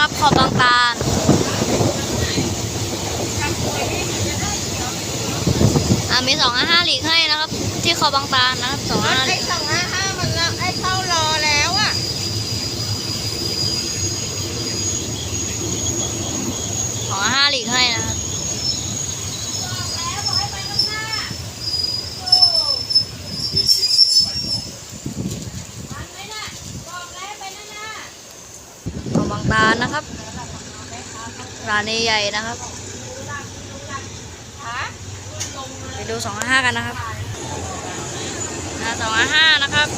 ครับขอบางตาลอ่ามีสองห้าหลีกให้นะครับ ที่ขอบบางตาลนะครับสองห้าหลีก ของบางตานะครับ ร้านนี้ใหญ่นะครับ ไปดูสองห้ากันนะครับสองห้านะครับ